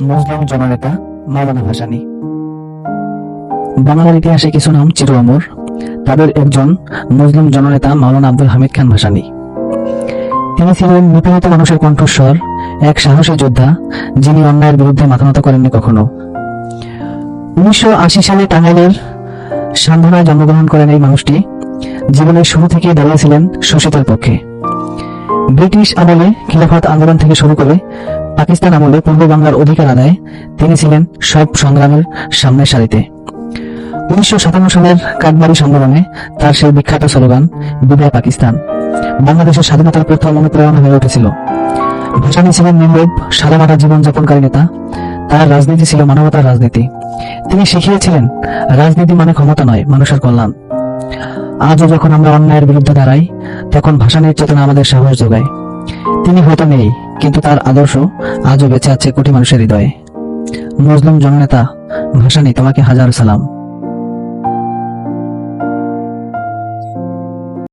মুসলিম জননেতা মাওলানা ভাসানী। বাংলার ইতিহাসে কিছু নাম চির অমর তাদের একজন মুসলিম জননেতা মাওলানা আব্দুল হামিদ খান ভাসানী। তিনি ছিলেন নিপীড়িত মানুষের কণ্ঠস্বর, এক সাহসী যোদ্ধা, যিনি অন্যায়ের বিরুদ্ধে মাথা নত করেননি কখনো। উনিশশো আশি সালে টাঙ্গাইলের সান্ধ্বনায় জন্মগ্রহণ করেন এই মানুষটি। জীবনের শুরু থেকে দাঁড়িয়েছিলেন শোষিতের পক্ষে। ব্রিটিশ আমলে খিলাফত আন্দোলন থেকে শুরু করে পাকিস্তান আমলে পূর্ব বাংলার অধিকার আদায়ে তিনি ছিলেন সব সংগ্রামের সামনের সারিতে। উনিশশো সাতান্ন সালের কাকবাড়ি সম্মেলনে তার সেই বিখ্যাত স্লোগান বিদায় পাকিস্তান বাংলাদেশের স্বাধীনতার প্রথম অনুপ্রেরণা হয়ে উঠেছিল। ভাসানী ছিলেন নির্লোভ সাদামাটা জীবনযাপনকারী নেতা। তার রাজনীতি ছিল মানবতার রাজনীতি। তিনি শিখিয়েছিলেন, রাজনীতি মানে ক্ষমতা নয়, মানুষের কল্যাণ। আজও যখন আমরা অন্যায়ের বিরুদ্ধে দাঁড়াই, তখন ভাসানের চেতনা আমাদের সাহস যোগায়। তিনি হয়তো নেই কিন্তু তার আদর্শ আজও বেঁচে আছে কোটি মানুষের হৃদয়ে। মজলুম জননেতা ভাসানি, তোমাকে হাজার সালাম।